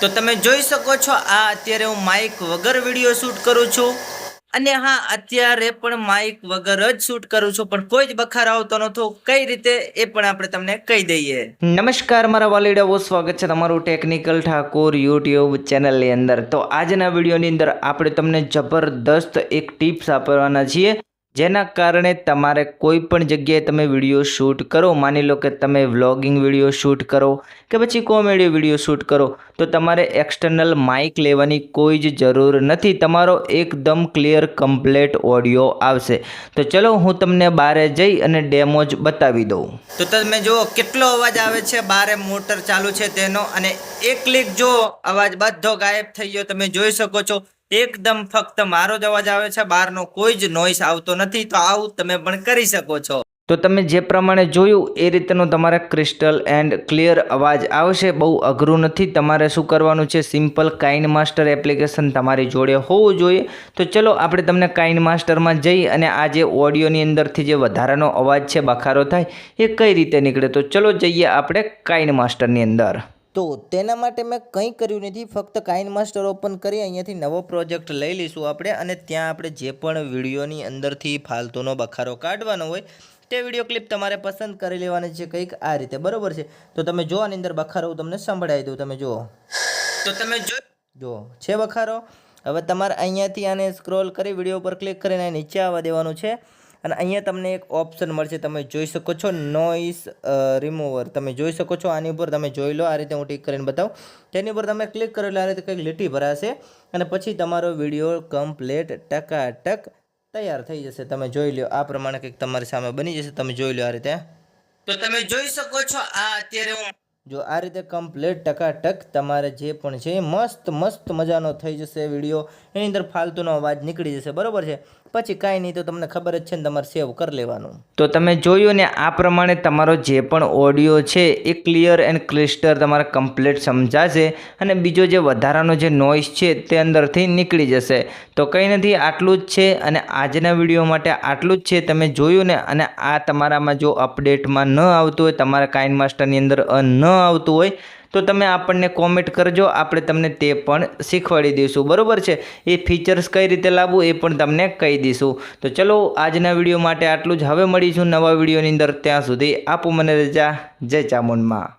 તો તમે જોઈ શકો છો, આ અત્યારે હું માઇક વગર વીડિયો શૂટ કરું છું. અને હા, અત્યારે પણ માઇક વગર જ શૂટ કરું છું, પણ કોઈ જ બખાર આવતો નથી કઈ રીતે એ પણ આપણે તમને કહી દઈએ. નમસ્કાર, મારા વાલીડાઓ, સ્વાગત છે તમારું ટેકનિકલ ઠાકોર યુટ્યુબ ચેનલની અંદર. તો આજના વિડીયોની અંદર આપણે તમને જબરદસ્ત એક ટિપ્સ આપવાના છીએ. જેના કારણે તમારે કોઈ પણ જગ્યાએ તમે વીડિયો શૂટ કરો, માની લો કે તમે વ્લોગિંગ વીડિયો શૂટ કરો કે પછી કોમેડી વીડિયો શૂટ કરો, તો તમારે એક્સટર્નલ માઇક લેવાની કોઈ જ જરૂર નથી. તમારો એકદમ ક્લિયર, કમ્પ્લેટ ઓડિયો આવશે. તો ચલો હું તમને બારે જઈ અને ડેમો જ બતાવી દઉં. તો તમે જુઓ કેટલો અવાજ આવે છે. બારે મોટર ચાલુ છે તેનો અને એક ક્લિક જો અવાજ બધો ગાયબ થઈ ગયો તમે જોઈ શકો છો. એકદમ ફક્ત મારો જ અવાજ આવે છે, બહારનો કોઈ જ નોઈસ આવતો નથી, તો આવું તમે પણ કરી શકો છો. તો તમે જે પ્રમાણે જોયું, એ રીતનો તમારે ક્રિસ્ટલ એન્ડ ક્લિયર અવાજ આવશે. બહુ અઘરું નથી. તમારે શું કરવાનું છે? સિમ્પલ કાઇન માસ્ટર એપ્લિકેશન તમારી જોડે હોવું જોઈએ. તો ચલો, આપણે તમને કાઇન માસ્ટરમાં જઈ અને આ જે ઓડિયોની અંદરથી જે વધારાનો અવાજ છે, બખારો થાય, એ કઈ રીતે નીકળે? તો ચલો જઈએ આપણે કાઇન માસ્ટરની અંદર. તો તેના માટે મેં કંઈ કર્યું નથી. ફક્ત કાઇન માસ્ટર ઓપન કરી અહીંયાથી નવો પ્રોજેક્ટ લઈ લઈશું આપણે અને ત્યાં આપણે જે પણ વિડીયોની અંદરથી ફાલતુનો બખારો કાઢવાનો હોય તે વીડિયો ક્લિપ તમારે પસંદ કરી લેવાની છે કંઈક આ રીતે. બરોબર છે? તો તમે જો આની અંદર બખારો તમને સંભળાવી દઉં. તમે જુઓ. તો તમે જો જુઓ. છે બખારો? હવે તમારે અહીંયાથી આને સ્ક્રોલ કરી વીડિયો પર ક્લિક કરીને નીચે આવવા દેવાનું છે. અને અહીંયા તમને એક ઓપ્શન મળશે, તમે જોઈ શકો છો નોઈસ રિમૂવર તમે જોઈ શકો છો આની ઉપર તમે જોઈ લો, આ રીતે હું ટીક કરીને બતાવું. તેની ઉપર તમે ક્લિક કરો એટલે આ રીતે કંઈક લીટી ભરાશે અને પછી તમારો વીડિયો કમ્પ્લેટ ટકાટક તૈયાર થઈ જશે. તમે જોઈ લો આ પ્રમાણે કંઈક તમારી સામે બની જશે. તમે જોઈ લો આ રીતે. તો તમે જોઈ શકો છો, આ અત્યારે હું જો આ રીતે કમ્પ્લેટ ટકાટક તમારે જે પણ છે એ મસ્ત મસ્ત મજાનો થઈ જશે વીડિયો એની અંદર ફાલતુનો અવાજ નીકળી જશે, બરાબર છે? પછી કાંઈ નહીં તો તમને ખબર જ છે ને તમારે સેવ કરી લેવાનું. તો તમે જોયું ને આ પ્રમાણે તમારો જે પણ ઓડિયો છે એ ક્લિયર એન્ડ ક્લિસ્ટર તમારે કમ્પ્લીટ સમજાશે અને બીજો જે વધારાનો જે નોઇસ છે તે અંદરથી નીકળી જશે. તો કંઈ નથી, આટલું જ છે અને આજના વીડિયો માટે આટલું જ છે. તમે જોયું ને અને આ તમારામાં જો અપડેટમાં ન આવતું હોય, તમારા કાઇન માસ્ટરની અંદર ન આવતું હોય, તો તમે આપણને કોમેન્ટ કરજો. આપણે તમને તે પણ શીખવાડી દઈશું. બરાબર છે? એ ફીચર્સ કઈ રીતે લાવવું એ પણ તમને કહી દઈશું. તો ચલો, આજના વીડિયો માટે આટલું જ. હવે મળીશું નવા વિડીયોની અંદર. ત્યાં સુધી આપો મને રજા. જય ચામુંડમાં.